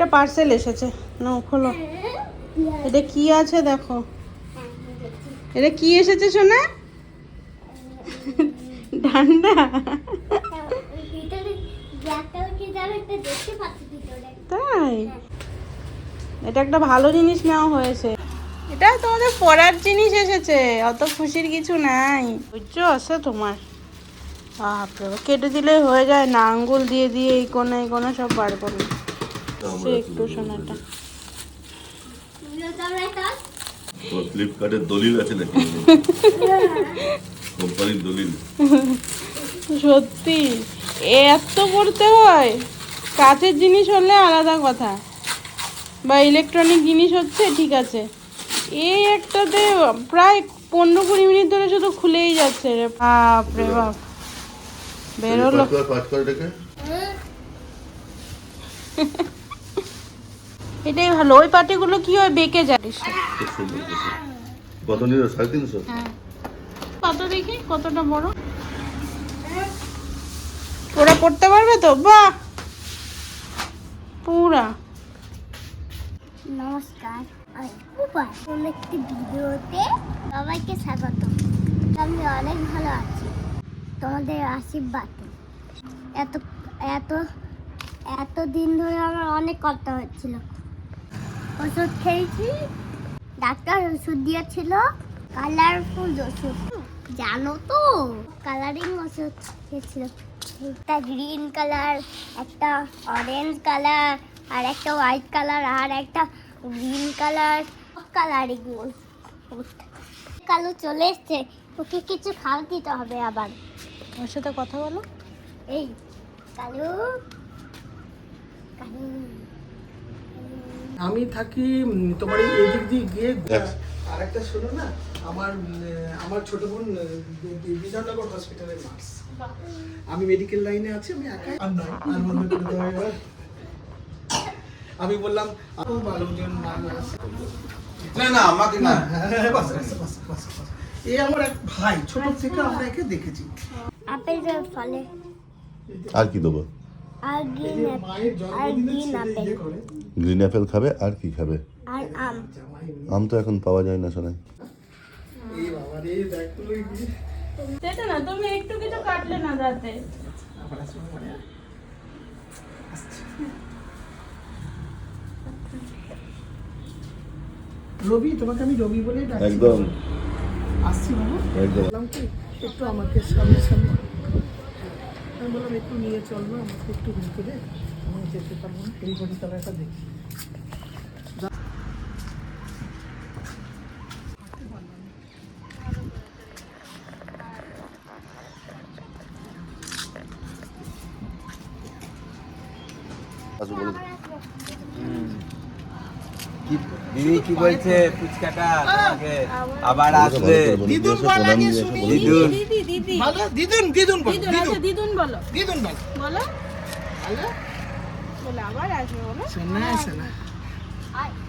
একটা পার্সেল এসেছে। নাও খোলো। এটা কি আছে দেখো। এটা কি এসেছে সোনা ডান্ডা। তাই? এটা একটা ভালো জিনিস নেওয়া হয়েছে। এটা তোমাদের পড়ার জিনিস এসেছে। অত খুশির কিছু নাই। ধৈর্য আছে তোমার। বাপরে বাপ, কেটে দিলে হয়ে যায়। না আঙ্গুল দিয়ে দিয়ে এই কোনা এই কোনা সব বার করল সে একটু সোনাটা তুমিও যাবে একটা তোমার ফ্লিপকার্টের দলিল আছে নাকি? কোম্পানির দলিল। সত্যি? এত করতে হয়? কাছের জিনিস হলে আলাদা কথা। বা ইলেকট্রনিক জিনিস হচ্ছে ঠিক আছে। এই একটাতে প্রায় পনেরো কুড়ি মিনিট ধরে শুধু খুলেই যাচ্ছে রে বাপ রে বাপ। বেরোলো পাঁচ করে পাঁচ করে ডেকে এটাই ভালো। ওই পাটিগুলো কি হয় বেঁকে যায়। কত নিল? সাড়ে তিনশো? হ্যাঁ। কত দেখি কতটা বড়। ওরা করতে পারবে তো? বাহ! পুরা। নমস্কার কোন একটি ভিডিওতে সবাইকে স্বাগত। আমি অনেক ভালো আছি। তোমাদের আশীর্বাদে। এত এত এত দিন ধরে আমার অনেক কথা হচ্ছিল। ওষুধ খেয়েছি। ডাক্তার ওষুধ দিয়েছিল কালারফুল ওষুধ। জানো তো কালারিং ওষুধ খেয়েছিল। একটা গ্রিন কালার একটা অরেঞ্জ কালার আর একটা হোয়াইট কালার আর একটা গ্রিন কালার কালারিং ওষুধ কালো চলে এসছে ওকে কিছু খাওয়া দিতে হবে আবার। ওর সাথে কথা বলো। এই কালু। কালু। আমি থাকি তোমার এই এদিক দিয়ে গিয়ে দেখ। আর একটা শোনো না আমার আমার ছোট বোন বিধাননগর হসপিটালের নার্স আমি মেডিকেল লাইনে আছি আমি একাই। আর নয় আর মনে করে আমি বললাম আরও বারোজন নার্স না না আমাকে না। হ্যাঁ, বাস, বাস, বাস। এ আমার এক ভাই ছোট থেকে আমরা একে দেখেছি। আপেল ফলে। আর কি দেবো? Green apple. ইয়ে অ্যাপেল খাবে আর কি খাবে? আম। তো এখন পাওয়া যায় না তুমি একটু কিছু কাটলে আসছে। রবি তোমাকে আমি রবি ডাকছি একদম। আসছি বাবু। একদম। একটু আমাকে সামনে সামনে বললাম, একটু নিয়ে চলবো আমাকে একটু দে আমি যেতে পারব না এই ঘড়ি একটা দেখি। বলছে ফুচকাটা তোমাকে আবার আসবে। দিদুন বলা দিদুন। দিদি দিদি ভালো? দিদুন দিদুন বলো দিদুন আচ্ছা দিদুন বলো। দিদুন বলো। বলো। ভালো? আবার আসবে বলো। শোনা শোনা।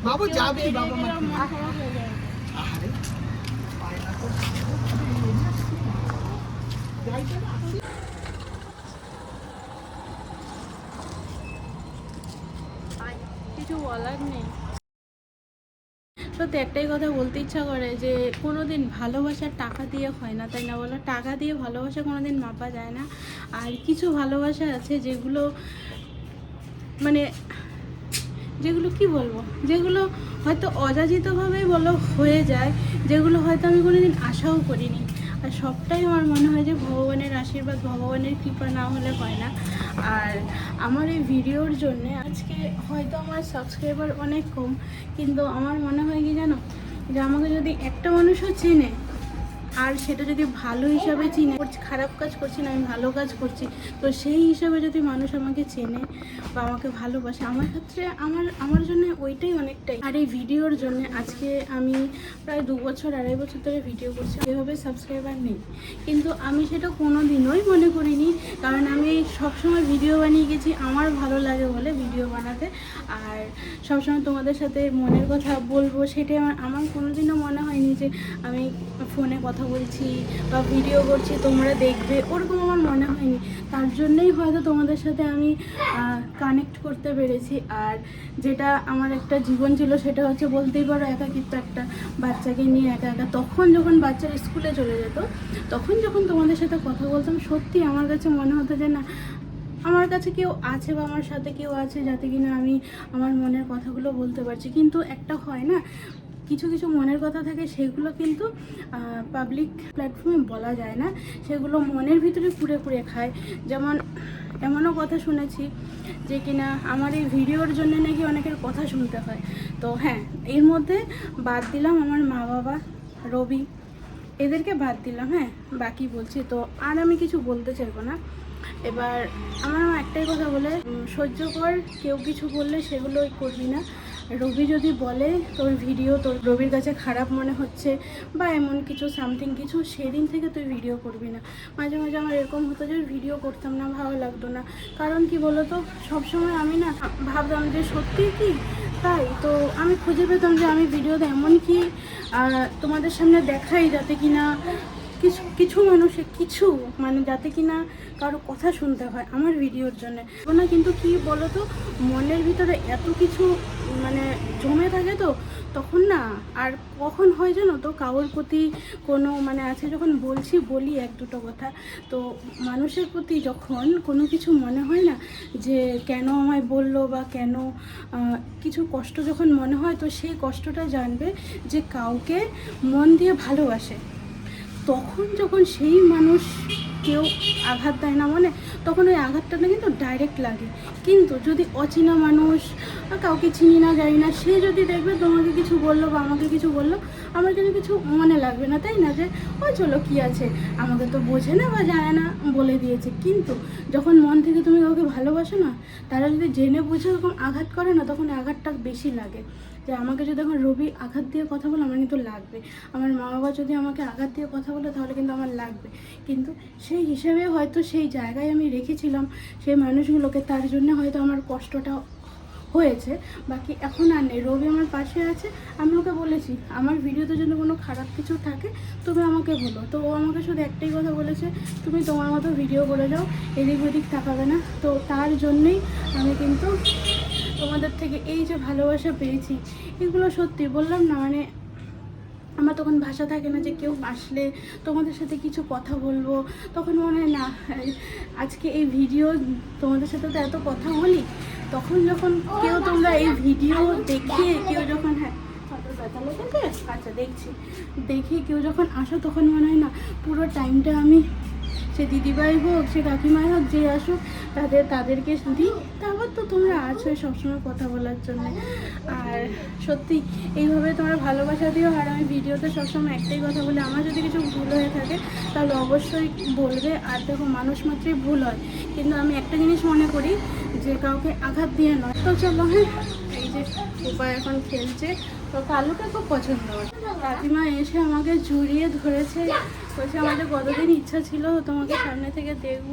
বাবু যাবি বাবা মা খারাপ যায় আরে পায়না তো যাইতে না কিছু বলার নেই। সত্যি একটাই কথা বলতে ইচ্ছা করে যে কোনো দিন ভালোবাসা টাকা দিয়ে হয় না, তাই না বলো? টাকা দিয়ে ভালোবাসা কোনো দিন মাপা যায় না। আর কিছু ভালোবাসা আছে যেগুলো মানে যেগুলো কি বলব? যেগুলো হয়তো অযাচিতভাবেই বলো হয়ে যায়, যেগুলো হয়তো আমি কোনো দিন আশাও করিনি। আর সবটাই আমার মনে হয় যে ভগবানের আশীর্বাদ, ভগবানের কৃপা না হলে হয় না। আর আমার এই ভিডিওর জন্য আজকে হয়তো আমার সাবস্ক্রাইবার অনেক কম, কিন্তু আমার মনে হয় কি জানো? যে আমাকে যদি একটা মানুষও চেনে, আর সেটা যদি ভালো হিসাবে চিনে খারাপ কাজ করছি না, আমি ভালো কাজ করছি। তো সেই হিসাবে যদি মানুষ আমাকে চেনে বা আমাকে ভালোবাসে, আমার ক্ষেত্রে আমার আমার জন্য ওইটাই অনেকটাই। আর এই ভিডিওর জন্য আজকে আমি প্রায় দু বছর, আড়াই বছর ধরে ভিডিও করছি, এভাবে সাবস্ক্রাইবার নেই। কিন্তু আমি সেটা কোনো দিনই মনে করিনি, কারণ আমি সবসময় ভিডিও বানিয়ে গেছি, আমার ভালো লাগে বলে ভিডিও বানাতে। আর সবসময় তোমাদের সাথে মনের কথা বলব, সেটাই আমার আমার কোনোদিনও মনে হয়নি যে আমি ফোনে কথা বলছি বা ভিডিও করছি, তোমরা তোমরা দেখবে, ওরকম আমার মনে হয়নি। তার জন্যই হয়তো তোমাদের সাথে আমি কানেক্ট করতে পেরেছি। আর যেটা আমার একটা জীবন ছিল, সেটা হচ্ছে বলতেই পারো একাকিত্ব একটা বাচ্চাকে নিয়ে একা একা। তখন যখন বাচ্চারা স্কুলে চলে যেত, তখন যখন তোমাদের সাথে কথা বলতাম, সত্যি আমার কাছে মনে হতো যে না, আমার কাছে কেউ আছে বা আমার সাথে কেউ আছে যাতে কিনা আমি আমার মনের কথাগুলো বলতে পারছি। কিন্তু একটা হয় না কিছু কিছু মনের কথা থাকে সেগুলো কিন্তু পাবলিক প্ল্যাটফর্মে বলা যায় না। সেগুলো মনের ভিতরে কুড়ে কুড়ে খায়। যেমন, এমনও কথা শুনেছি যে কিনা আমার এই ভিডিওর জন্য নাকি অনেকের কথা শুনতে হয়। তো হ্যাঁ এর মধ্যে বাদ দিলাম আমার মা বাবা, রবি। এদেরকে বাদ দিলাম হ্যাঁ বাকি বলছি। তো আর আমি কিছু বলতে চাইব না। এবার আমার একটাই কথা বলে সহ্য কর, কেউ কিছু বললে সেগুলোই করবি না। রবি যদি বলে, তোর ভিডিও তোর রবির কাছে খারাপ মনে হচ্ছে বা এমন কিছু সামথিং কিছু, সেদিন থেকে তুই ভিডিও করবি না। মাঝে মাঝে আমার এরকম হতো যে ভিডিও করতাম না, ভালো লাগতো না। কারণ কি বলতো, সবসময় আমি না ভাবতাম যে, সত্যি কি? তাই তো আমি খুঁজে পেতাম যে, আমি ভিডিওতে এমন কি তোমাদের সামনে দেখাই যাতে কিনা কিছু কিছু মানুষে কিছু মানে যাতে কিনা কারও কথা শুনতে হয় আমার ভিডিওর জন্য। না, কিন্তু কি বলো তো মনের ভিতরে এত কিছু মানে জমে থাকে তো, তখন না, আর কখন হয় জানো তো, কারোর প্রতি কোনো মানে আছে যখন বলছি, বলি এক দুটো কথা। তো মানুষের প্রতি যখন কোনো কিছু মনে হয় না, যে কেন আমায় বলল বা কেন কিছু কষ্ট যখন মনে হয়, তো সেই কষ্টটা জানবে যে কাউকে মন দিয়ে ভালোবাসে। তখন যখন সেই মানুষ কেউ আঘাত দেয় না মনে, তখন ওই আঘাতটা না কিন্তু ডাইরেক্ট লাগে। কিন্তু যদি অচেনা মানুষ বা কাউকে চিনি না, জানি না। সে যদি দেখবে তোমাকে কিছু বলল বা আমাকে কিছু বলল, আমার কিন্তু কিছু মনে লাগবে না, তাই না? যে, ও চলো, কী আছে? আমাকে তো বোঝে না বা জানে না, বলে দিয়েছে। কিন্তু যখন মন থেকে তুমি কাউকে ভালোবাসো না, তারা যদি জেনে বুঝে ওরকম আঘাত করে না, তখন আঘাতটা বেশি লাগে। যে, আমাকে যদি এখন রবি আঘাত দিয়ে কথা বলে, আমার কিন্তু লাগবে। আমার মা বাবা যদি আমাকে আঘাত দিয়ে কথা বলে, তাহলে কিন্তু আমার লাগবে। কিন্তু সেই হিসেবে হয়তো সেই জায়গায় আমি রেখেছিলাম, সেই মানুষগুলোকে, তার জন্য হয়তো আমার কষ্টটা হয়েছে, বাকি এখন আর নেই। রবি আমার পাশে আছে, আমি ওকে বলেছি, আমার ভিডিওতে যদি কোনো খারাপ কিছু থাকে, তুমি আমাকে বলো। তো ও আমাকে শুধু একটাই কথা বলেছে, তুমি তোমার মতো ভিডিও করে যাও এদিক ওদিক তাকাবে না। তো তার জন্যেই আমি কিন্তু তোমাদের থেকে এই যে ভালোবাসা পেয়েছি, এগুলো সত্যি বললাম না মানে আমার তখন ভাষা থাকে না যে কেউ আসলে তোমাদের সাথে কিছু কথা বলব। তখন মনে হয়, না আজকে এই ভিডিও তোমাদের সাথে তো এত কথা বলি তখন যখন কেউ তোমরা এই ভিডিও দেখে কেউ যখন হ্যাঁ? আচ্ছা দেখছি। দেখে কেউ যখন আসো, তখন মনে হয় না, পুরো টাইমটা আমি সে দিদিভাই হোক, সে কাকিমাই হোক, যে আসুক, তাদের, তাদেরকে দিই তারপর তো তোমরা আছো সবসময় কথা বলার জন্য। আর সত্যি, এইভাবে তোমরা ভালোবাসা দিও আর আমি ভিডিওতে সবসময় একটাই কথা বলি, আমার যদি কিছু ভুল হয়ে থাকে, তাহলে অবশ্যই বলবে। আর দেখো, মানুষ মাত্রই ভুল হয়। কিন্তু আমি একটা জিনিস মনে করি যে কাউকে আঘাত দিয়ে নয়। তো চলো হ্যাঁ। এই যে উপায় এখন খেলছে, তো কালুকে খুব পছন্দ কাকিমা এসে আমাকে জড়িয়ে ধরেছে, বলছে আমাদের কতদিন ইচ্ছা ছিল তোমাকে সামনে থেকে দেখব।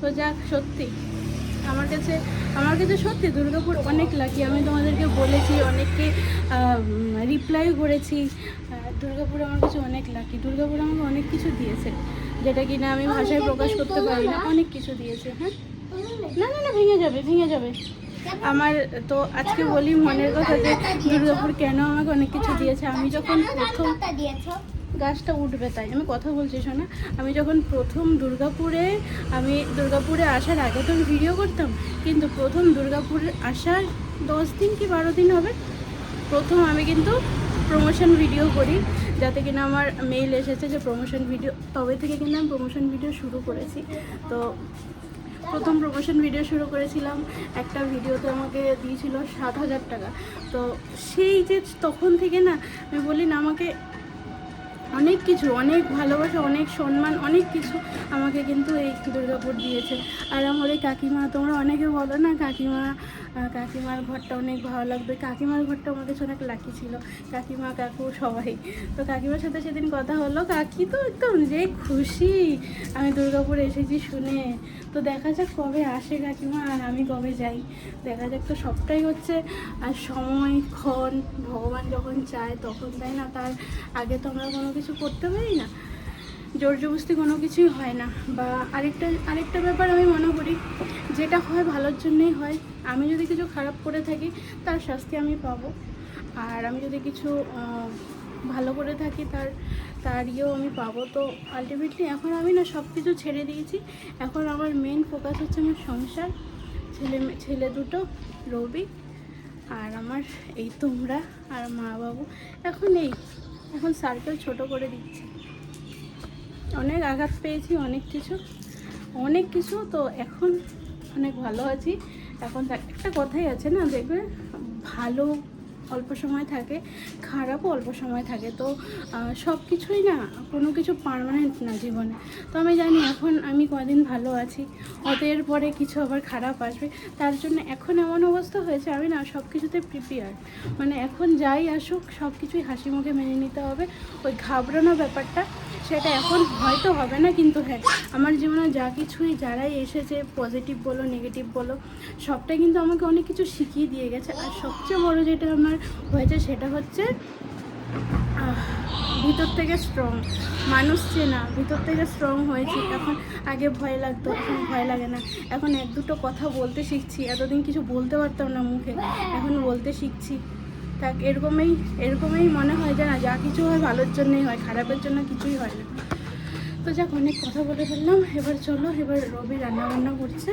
তো যাক, সত্যি। আমার কাছে আমার কাছে সত্যি দুর্গাপুর অনেক লাকি আমি তোমাদেরকে বলেছি, অনেককে রিপ্লাই করেছি। দুর্গাপুর আমার কাছে অনেক লাকি দুর্গাপুর আমাকে অনেক কিছু দিয়েছে, যেটা কিনা আমি ভাষায় প্রকাশ করতে পারি না। অনেক কিছু দিয়েছে হ্যাঁ। না না না, ভেঙে যাবে ভেঙে যাবে। আমার তো আজকে বলি মনের কথা যে দুর্গাপুর কেন আমাকে অনেক কিছু দিয়েছে? আমি যখন প্রথম গাছটা উঠবে, তাই আমি কথা বলছি, শোনা। আমি যখন প্রথম দুর্গাপুরে, আমি দুর্গাপুরে আসার আগে তো ভিডিও করতাম, কিন্তু প্রথম দুর্গাপুরে আসার দশ দিন কি বারো দিন হবে? প্রথম আমি কিন্তু প্রমোশন ভিডিও করি, যাতে কিনা আমার মেইল এসেছে যে প্রমোশন ভিডিও তবে থেকে কিন্তু আমি প্রমোশন ভিডিও শুরু করেছি। তো প্রথম প্রমোশন ভিডিও শুরু করেছিলাম। একটা ভিডিওতে আমাকে দিয়েছিল সাত হাজার টাকা। তো সেই যে তখন থেকে না, আমি বলি না, আমাকে অনেক কিছু, অনেক ভালোবাসা, অনেক সম্মান, অনেক কিছু আমাকে কিন্তু এই দুর্গাপুর দিয়েছে। আর আমার এই কাকিমা, তোমরা অনেকে বলো না, কাকিমা কাকিমার ঘরটা অনেক ভালো লাগবে। কাকিমার ঘরটা আমার কাছে অনেক লাকি ছিল। কাকিমা, কাকু সবাই। তো কাকিমার সাথে সেদিন কথা হলো, কাকি তো একদম যে খুশি। আমি দুর্গাপুর এসেছি শুনে। তো দেখা যাক কবে আসে কাকিমা, আর আমি কবে যাই। দেখা যাক তো সবটাই হচ্ছে। আর সময়, ক্ষণ, ভগবান যখন চায় তখন তাই না? তার আগে তো আমরা কোনো কিছু করতে পারি না। জোর জবস্তি কোনো কিছুই হয় না। বা আরেকটা আরেকটা ব্যাপার আমি মনে করি, যেটা হয় ভালোর জন্যই হয়। আমি যদি কিছু খারাপ করে থাকি, তার শাস্তি আমি পাবো। আর আমি যদি কিছু ভালো করে থাকি, তার তার ইয়েও আমি পাবো। তো আলটিমেটলি এখন আমি না সব কিছু ছেড়ে দিয়েছি। এখন আমার মেন ফোকাস হচ্ছে আমার সংসার, ছেলে ছেলে দুটো, রবি আর আমার এই তোমরা আর মা বাবু। এখন এই এখন সার্কেল ছোট করে দিচ্ছি। অনেক আঘাত পেয়েছি, অনেক কিছু। অনেক কিছু তো এখন অনেক ভালো আছি। এখন একটা কথাই আছে না, দেখবে ভালো অল্প সময় থাকে, খারাপও অল্প সময় থাকে। তো সব কিছুই না কোনো কিছু পারমানেন্ট না জীবনে। তো আমি জানি এখন আমি কদিন ভালো আছি হয়তো পরে কিছু আবার খারাপ আসবে। তার জন্য এখন এমন অবস্থা হয়েছে, আমি না সব কিছুতে প্রিপেয়ার মানে এখন যাই আসুক সব কিছুই হাসি মুখে মেনে নিতে হবে। ওই ঘাবড়ানো ব্যাপারটা সেটা এখন হয়তো হবে না, কিন্তু হ্যাঁ আমার জীবনে যা কিছুই যারাই এসেছে পজিটিভ বলো নেগেটিভ বলো, সবটাই কিন্তু আমাকে অনেক কিছু শিখিয়ে দিয়ে গেছে। আর সবচেয়ে বড় যেটা আমার হয়েছে সেটা হচ্ছে ভিতর থেকে স্ট্রং মানুষ চেনা ভিতর থেকে স্ট্রং হয়েছি, এখন আগে ভয় লাগতো, এখন ভয় লাগে না। এখন এক দুটো কথা বলতে শিখছি, এতদিন কিছু বলতে পারতাম না মুখে, এখন বলতে শিখছি। তাক এরকমই এরকমই মনে হয় যে না, যা কিছু হয় ভালোর জন্যই হয়, খারাপের জন্য কিছুই হয় না। তো যাক, অনেক কথা বলে ফেললাম। এবার চলো, এবার রবি রান্নাবান্না করছে।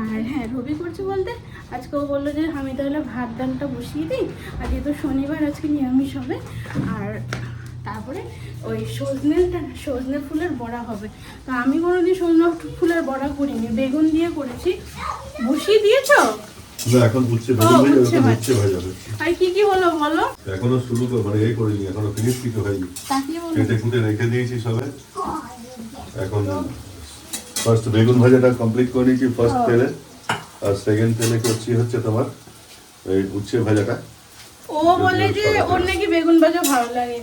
আর হ্যাঁ রবি করছে বলতে, আজকে ও বলল যে আমি তাহলে ভাত, ডালটা বসিয়ে দিই। আর যেহেতু শনিবার, আজকে নিরামিষ হবে। আর তারপরে ওই সজনেটা সজনে ফুলের বড়া হবে। তো আমি কোনোদিন সজনে ফুলের বড়া করিনি। বেগুন দিয়ে করেছি। বসিয়ে দিয়েছ? না এখন উচ্ছে ভাজা হয়ে যাবে। উচ্ছে ভাজা হবে আর কি কি হলো বলো? এখনও শুরু করে মানে এই করিনি এখনও ফিনিশ কিছু হয়নি। কেটে কুটে রেখে দিয়েছি সবে। এখন ফার্স্ট বেগুন ভাজাটা কমপ্লিট করে নিয়েছি ফার্স্ট তেলে। আর সেকেন্ড তেলে করছি হচ্ছে তোমার এই উচ্ছে ভাজাটা। ও বলে যে ওর নাকি বেগুন ভাজা ভালো লাগে।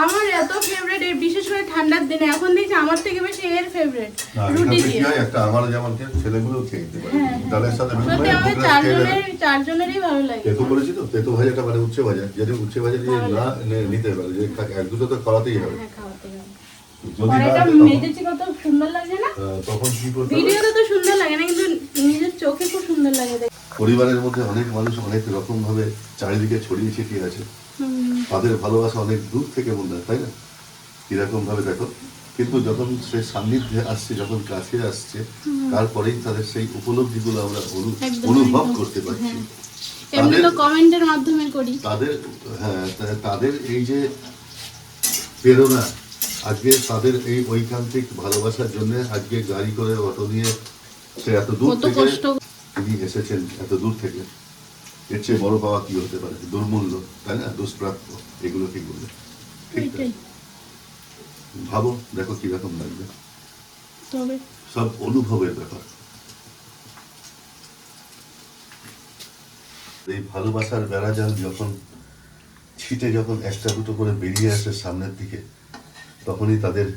আমার এত ফেভারিট এই বিশেষ করে ঠান্ডার দিনে। এখন দেখছি আমার থেকে বেশি এর ফেভারিট রুটি দিয়ে। একটা আমার যেমন ছেলেগুলো খেয়ে দিতে পারে। হ্যাঁ। ডালের সাথে বেগুন ভাজা নেবে। চারজনের চারজনেরই ভালো লাগে। তেতো করেছি তো? তেতো ভাজাটা মানে উচ্ছে ভাজা। যদি উচ্ছে ভাজা দিয়ে না নিতে পারে যে এক দুটো তো করাতেই হবে। হ্যাঁ হবে। যদি না তখন- মেজেছি কত সুন্দর লাগে না? তখন কি করতে ভিডিওতে তো সুন্দর লাগে না কিন্তু নিজের চোখে খুব সুন্দর লাগে পরিবারের মধ্যে অনেক মানুষ অনেক রকম ভাবে চারিদিকে ছড়িয়ে ছিটিয়ে আছে। তাদের ভালোবাসা অনেক দূর থেকে মনে হয় তাই না? কীরকম ভাবে দেখো? কিন্তু যখন সে সান্নিধ্যে আসছে যখন কাছে আসছে তারপরেই তাদের সেই উপলব্ধিগুলো আমরা অনুভব করতে পারছি। হ্যাঁ। এমনি তো তাদের- কমেন্টের মাধ্যমে করি। তাদের হ্যাঁ তাদের এই যে প্রেরণা আজকে তাদের এই ঐকান্তিক ভালোবাসার জন্য আজকে গাড়ি করে অটো নিয়ে সে এত দূর থেকে তিনি এসেছেন এত দূর থেকে। এর চেয়ে বড় পাওয়া কি হতে পারে? দুর্মূল্য তাই না? দুষ্প্রাপ্য এগুলো কি বলবে ভাবো দেখো কীরকম লাগবে। সব অনুভবের ব্যাপার। এই ভালোবাসার বেড়াজাল যখন ছিটে যখন একটা দুটো করে বেরিয়ে আসে সামনের দিকে তখনই তাদের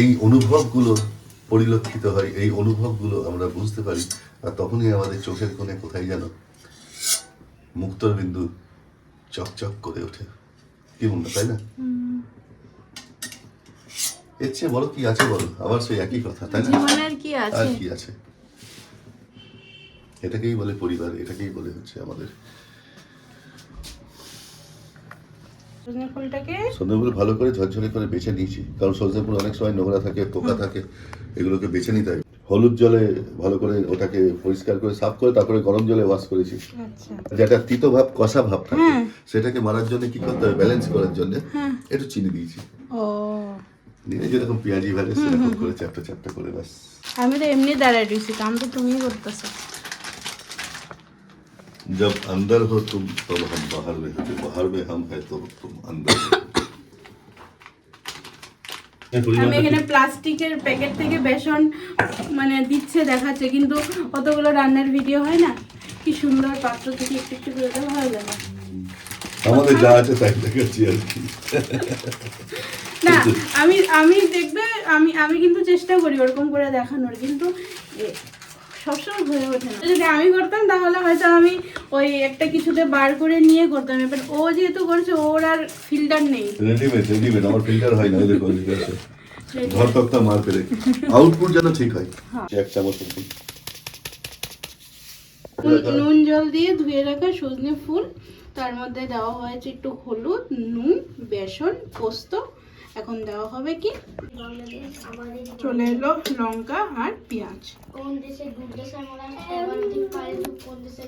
এই অনুভবগুলো পরিলক্ষিত হয়। এই অনুভবগুলো আমরা বুঝতে পারি আর তখনই আমাদের চোখের কোণে কোথায় যেন মুক্তর বিন্দু চকচক করে ওঠে। কি মনে তাই না? এর চেয়ে বড় কি আছে বলো? আবার সেই একই কথা তাই না? আর কি আছে? এটাকেই বলে পরিবার এটাকেই বলে হচ্ছে আমাদের। সজনে ভালো করে ঝরঝরে করে বেছে নিয়েছি। কারণ সজনে ফুল অনেক সময় নোংরা থাকে পোকা থাকে এগুলোকে বেছে নিতে হয়। হলুদ জলে ভালো করে ওটাকে পরিষ্কার করে সাফ করে তারপরে গরম জলে ওয়াশ করেছি আচ্ছা যেটা তিতো ভাব কষা ভাব থাকে হ্যাঁ। সেটাকে মারার জন্য কি করতে হবে ব্যালেন্স করার জন্য হ্যাঁ। একটু চিনি দিয়েছি ও নিয়ে যেরকম পেঁয়াজি ভাজে সেরকম করে চ্যাপটা চ্যাপটা করে ব্যাস আমি তো এমনি দাঁড়ায় রয়েছি কাম তো তুমিই করতেছো जब अंदर हो तुम तब हम बाहर में होते बाहर में हम है तो तुम अंदर हो। আমি এখানে প্লাস্টিকের প্যাকেট থেকে বেসন মানে দিচ্ছে দেখাচ্ছে কিন্তু অতগুলো রান্নার ভিডিও হয় না। কি সুন্দর পাত্র থেকে একটু একটু করে দেওয়া ভালো লাগে আমাদের যা আছে তাই দেখাচ্ছি আর কি। না আমি আমি দেখবে আমি আমি কিন্তু চেষ্টা করি ওরকম করে দেখানোর কিন্তু সবসময় হয়ে ওঠে না। যদি আমি করতাম তাহলে হয়তো আমি ওই একটা কিছুতে বার করে নিয়ে করতাম। এবার ও যেহেতু করছে ওর আর ফিল্টার নেই। রেডিমেড রেডিমেড আমার ফিল্টার হয় না ওই দেখো ঘর তক্তা মার পেরে আউটপুট যেন ঠিক হয়। এক চামচ নুন- নুন জল দিয়ে ধুয়ে রাখা সজনে ফুল। তার মধ্যে দেওয়া হয়েছে একটু হলুদ নুন বেসন পোস্ত। এখন দেওয়া হবে কি? চলে এলো লঙ্কা আর পেঁয়াজ। কোন দেশে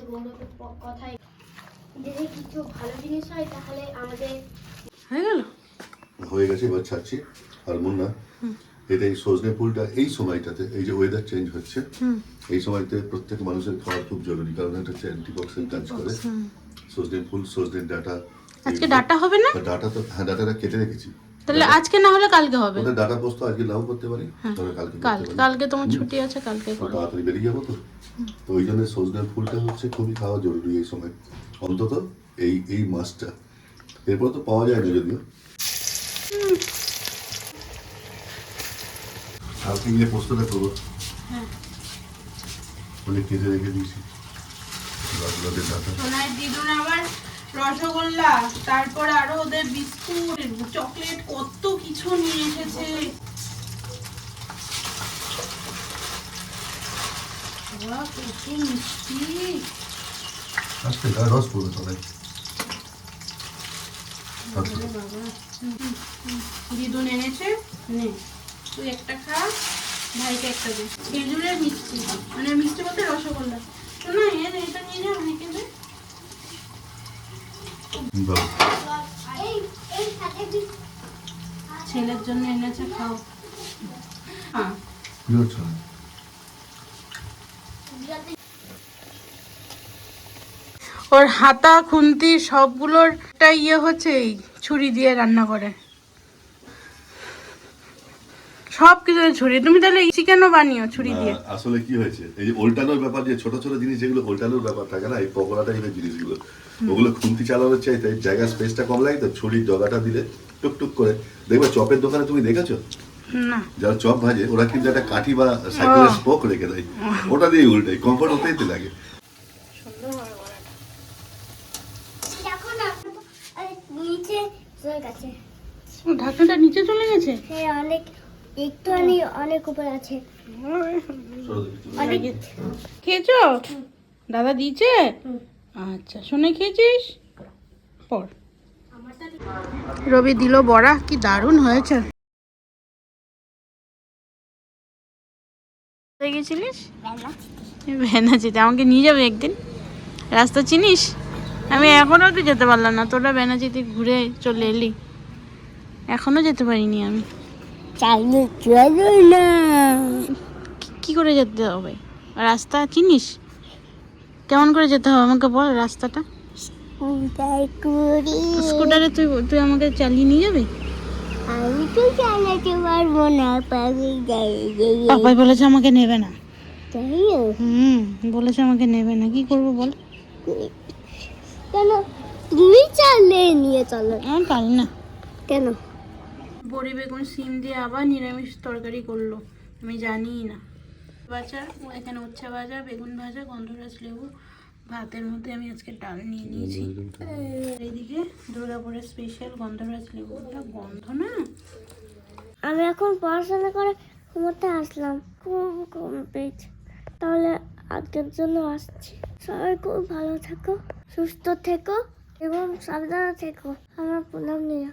কোন গৌরবের যদি কিছু ভালো জিনিস হয় তাহলে আমাদের হয়ে গেল? হয়ে গেছে এবার ছাড়ছি আর মুন্না এটা এই সজনে ফুলটা এই সময়টাতে এই যে ওয়েদার চেঞ্জ হচ্ছে এই সময়তে প্রত্যেক মানুষের খাওয়া খুব জরুরি কারণ এটা হচ্ছে অ্যান্টিঅক্সিডেন্ট কাজ করে। সজনে ফুল সজনে ডাটা আজকে ডাটা হবে না? ডাটা তো হ্যাঁ ডাটাটা কেটে রেখেছি। তাহলে আজকে না হলে কালকে হবে। ওটা ডাটা পোস্ত আজকে নাও করতে পারি। তবে কালকে কাল কালকে তোমার ছুটি আছে কালকে তো করো। তাড়াতাড়ি বেরিয়ে যাব তো। তো ওই জন্য সজনের ফুলটা হচ্ছে খুবই খাওয়া জরুরি এই সময়। অন্তত এই এই মাছটা এরপর তো পাওয়া যায় না যদিও। কালকে গিয়ে পোস্তটা করব অনেক কেটে রেখে দিয়েছি। গাছগুলোতে ডাটা। দিদুন আবার রসগোল্লা তারপরে আরও ওদের বিস্কুট চকলেট কত কিছু নিয়ে এসেছে। বাহ, কত মিষ্টি। আজকে রস পড়বে সবাই। দিদুন এনেছে? নে তুই একটা খা। ভাইকে একটা দে। খেজুরের মিষ্টি। মানে মিষ্টি বলতে রসগোল্লা। শোনা এটা নিয়ে যাও ভাইকে দে বাহ। এই এই সাথে বি- ছেলের জন্য এনেছে খাও। হ্যাঁ। হচ্ছে না? বিরাতে ওর হাতা খুন্তি সবগুলোর একটা ইয়ে হচ্ছে এই ছুরি দিয়ে রান্না করে। সব কিছু ছুরি। তুমি তাহলে চিকেনও বানিও ছুরি দিয়ে। আসলে কি হয়েছে? এই যে উল্টানোর ব্যাপার যে ছোট ছোট জিনিস যেগুলো উল্টানোর ব্যাপার থাকে না এই পকোড়া টাইপের জিনিসগুলো। ওগুলো খুন্তি চালানোর চাইতে জায়গা স্পেসটা কম লাগে তো ছুরির জগাটা দিলে টুক টুক করে। দেখবে চপের দোকানে তুমি দেখেছ? যারা চপ ভাজে ওরা কিন্তু একটা কাঠি বা সাইকেলের স্পোক রেখে দেয়। ওটা দিয়ে উল্টাই কমফোর্ট ওটাই তো লাগে। ঢাকনাটা নিচে চলে গেছে? হ্যাঁ অনেক একটুখানি অনেক উপরে আছে। অনেক খেয়েছো? দাদা দিয়েছে? আচ্ছা শুনে খেয়েছিস? পর। রবি দিল বড়া কি দারুণ হয়েছে। কোথায় গেছিলিস বেনাচিতে আমাকে নিয়ে যাবে একদিন। রাস্তা চিনিস? আমি এখনও তো যেতে পারলাম না তোরা বেনাচিতে ঘুরে চলে এলি। এখনও যেতে পারিনি আমি। কি করে যেতে হবে? রাস্তা চিনিস? কেমন করে যেতে হবে আমাকে বল রাস্তাটা? স্কুটারে। তুই তুই আমাকে চালিয়ে নিয়ে যাবি? আমি তো চালাতে পারব না পাপাই বলেছে আমাকে নেবে না? হুম বলেছে আমাকে নেবে না। কি করব বল? কেন? তুমি চালে নিয়ে চলো। আমি পারি না। কেন? বড়ি বেগুন সিম দিয়ে আবার নিরামিষ তরকারি করল। আমি জানি না। বাচ্চা এখানে উচ্ছে ভাজা বেগুন ভাজা গন্ধরাজ লেবু ভাতের মধ্যে আমি আজকে ডাল নিয়ে নিয়েছি। এইদিকে দুর্গাপুরের স্পেশাল গন্ধরাজ লেবু। ওটা গন্ধ না? আমি এখন পড়াশোনা করে ঘুমোতে আসলাম। খুব কম পেয়েছে তাহলে আজকের জন্য আসছি। সবাই খুব ভালো থেকো সুস্থ থেকো এবং সাবধানে থেকো। আমার প্রণাম নিও